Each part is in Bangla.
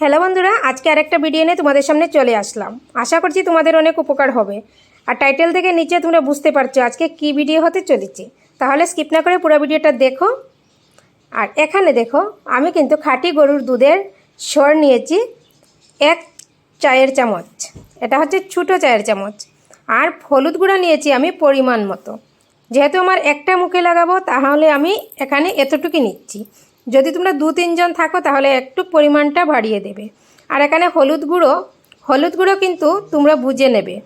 হ্যালো বন্ধুরা, আজকে আরেকটা ভিডিও নিয়ে তোমাদের সামনে চলে আসলাম। আশা করছি তোমাদের অনেক উপকার হবে। আর টাইটেল থেকে নিচে তোমরা বুঝতে পারছ আজকে কি ভিডিও হতে চলেছে। তাহলে স্কিপ না করে পুরো ভিডিওটা দেখো। আর এখানে দেখো, আমি কিন্তু খাঁটি গরুর দুধের স্বর নিয়েছি এক চায়ের চামচ। এটা হচ্ছে ছোটো চায়ের চামচ। আর হলুদ গুঁড়া নিয়েছি আমি পরিমাণ মতো। যেহেতু আমার একটা মুখে লাগাবো, তাহলে আমি এখানে এতটুকু নিচ্ছি। যদি তোমরা দু, তিনজন থাকো, তাহলে একটু পরিমাণটা বাড়িয়ে দেবে। আর এখানে হলুদ গুঁড়ো হলুদ গুঁড়ো কিন্তু তোমরা বুঝে নেবে।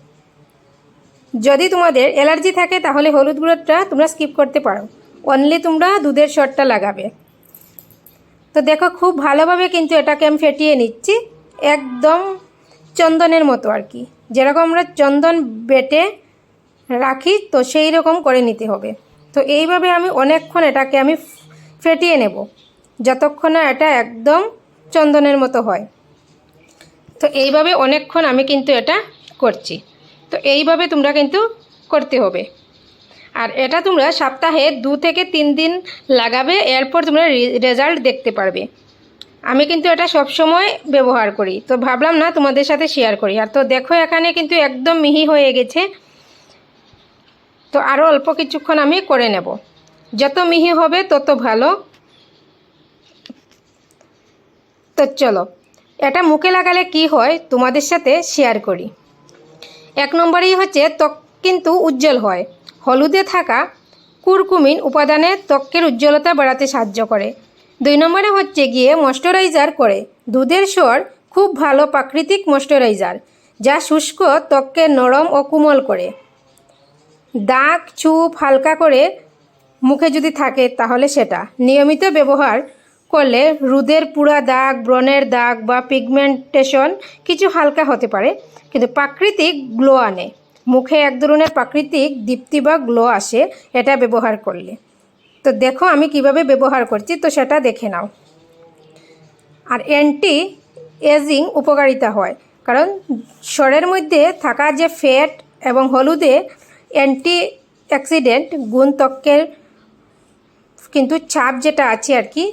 যদি তোমাদের অ্যালার্জি থাকে, তাহলে হলুদ গুঁড়োটা তোমরা স্কিপ করতে পারো। অনলি তোমরা দুধের শটটা লাগাবে। তো দেখো, খুব ভালোভাবে কিন্তু এটাকে আমি ফেটিয়ে নিচ্ছি, একদম চন্দনের মতো আর কি। যেরকম আমরা চন্দন বেটে রাখি, তো সেই রকম করে নিতে হবে। তো এইভাবে আমি অনেকক্ষণ এটাকে আমি ফেটিয়ে নেব। যতক্ষণ না এটা একদম চন্দনের মতো হয়। তো এইভাবে অনেকক্ষণ আমি কিন্তু এটা করছি। তো এইভাবে তোমরা কিন্তু করতে হবে। আর এটা তোমরা সপ্তাহে দু থেকে তিন দিন লাগাবে, এরপর তোমরা রেজাল্ট দেখতে পারবে। আমি কিন্তু এটা সব সময় ব্যবহার করি। তো ভাবলাম না তোমাদের সাথে শেয়ার করি। আর তো দেখো এখানে কিন্তু একদম মিহি হয়ে গেছে। তো আরও অল্প কিছুক্ষণ আমি করে নেব। যত মিহি হবে তত ভালো। তো চলো, এটা মুখে লাগালে কি হয় তোমাদের সাথে শেয়ার করি। এক নম্বরেই হচ্ছে ত্বক কিন্তু উজ্জ্বল হয়। হলুদে থাকা কুরকুমিন উপাদানে ত্বকের উজ্জ্বলতা বাড়াতে সাহায্য করে। দুই নম্বরে হচ্ছে গিয়ে ময়শ্চারাইজার করে। দুধের স্বর খুব ভালো প্রাকৃতিক ময়শ্চারাইজার যা শুষ্ক ত্বককে নরম ও কোমল করে। দাগ, চুপ হালকা করে মুখে যদি থাকে তাহলে সেটা। নিয়মিত ব্যবহার করলে রুদের পুরা দাগ, ব্রণের দাগ বা পিগমেন্টেশন কিছু হালকা হতে পারে, কিন্তু প্রাকৃতিক গ্লো আনে। মুখে এক ধরনের প্রাকৃতিক দীপ্তি বা গ্লো আসে, এটা ব্যবহার করলে। তো দেখো আমি কীভাবে ব্যবহার করছি, তো সেটা দেখে নাও। আর অ্যান্টি এজিং উপকারিতা হয়, কারণ স্বরের মধ্যে থাকা যে ফ্যাট এবং হলুদে অ্যান্টি অ্যাক্সিডেন্ট গুণ ত্বকের কিন্তু ছাপ যেটা আছে আর কি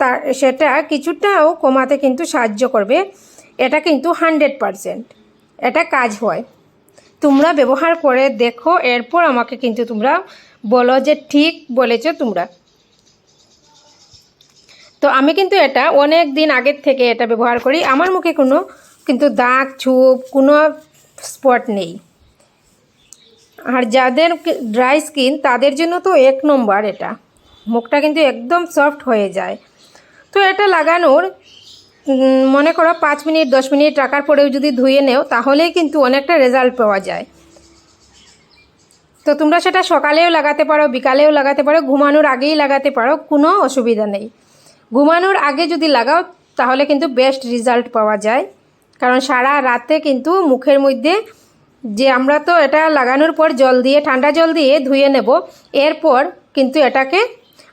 তার সেটা কিছুটাও কমাতে কিন্তু সাহায্য করবে। এটা কিন্তু হান্ড্রেড পারসেন্ট। এটা কাজ হয়। তোমরা ব্যবহার করে দেখো, এরপর আমাকে কিন্তু তোমরা বলো যে ঠিক বলেছ তোমরা। তো আমি কিন্তু এটা অনেক দিন আগের থেকে এটা ব্যবহার করি। আমার মুখে কোনো কিন্তু দাগ, ছুপ, কোনো স্পট নেই। আর যাদের ড্রাই স্কিন তাদের জন্য তো এক নম্বর এটা। মুখটা কিন্তু একদম সফট হয়ে যায়। তো এটা লাগানোর মনে করো পাঁচ মিনিট, দশ মিনিট রাখার পরেও যদি ধুয়ে নেও, তাহলেই কিন্তু অনেকটা রেজাল্ট পাওয়া যায়। তো তোমরা সেটা সকালেও লাগাতে পারো, বিকালেও লাগাতে পারো, ঘুমানোর আগেই লাগাতে পারো, কোনো অসুবিধা নেই। ঘুমানোর আগে যদি লাগাও, তাহলে কিন্তু বেস্ট রেজাল্ট পাওয়া যায়। কারণ সারা রাতে কিন্তু মুখের মধ্যে যে আমরা তো এটা লাগানোর পর জল দিয়ে, ঠান্ডা জল দিয়ে ধুয়ে নেব, এরপর কিন্তু এটাকে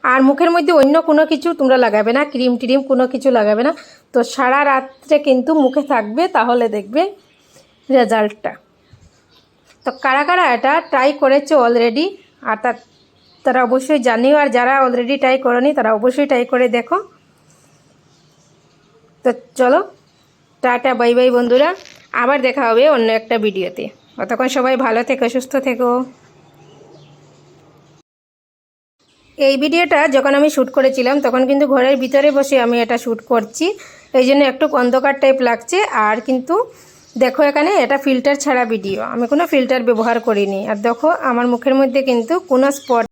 আর মুখের মধ্যে অন্য কোনো কিছু তোমরা লাগাবে না, ক্রিম ট্রিম কোনো কিছু লাগাবে না। তো সারা রাত্রে কিন্তু মুখে থাকবে, তাহলে দেখবে রেজাল্টটা। তো কারা কারা এটা ট্রাই করেছ অলরেডি আর তার তারা অবশ্যই জানিও, আর যারা অলরেডি ট্রাই করনি, তারা অবশ্যই ট্রাই করে দেখো। তো চলো, টাটা বাই বাই বন্ধুরা। আবার দেখা হবে অন্য একটা ভিডিওতে অতক্ষণ সবাই ভালো থেকো, সুস্থ থেকো। এই ভিডিওটা যখন আমি শ্যুট করেছিলাম, তখন কিন্তু ঘরের ভিতরে বসে আমি এটা শ্যুট করছি। এই জন্য একটু অন্ধকার টাইপ লাগছে। আর কিন্তু দেখো এখানে এটা ফিল্টার ছাড়া ভিডিও আমি কোনো ফিল্টার ব্যবহার করিনি। আর দেখো, আমার মুখের মধ্যে কিন্তু কোনো স্পট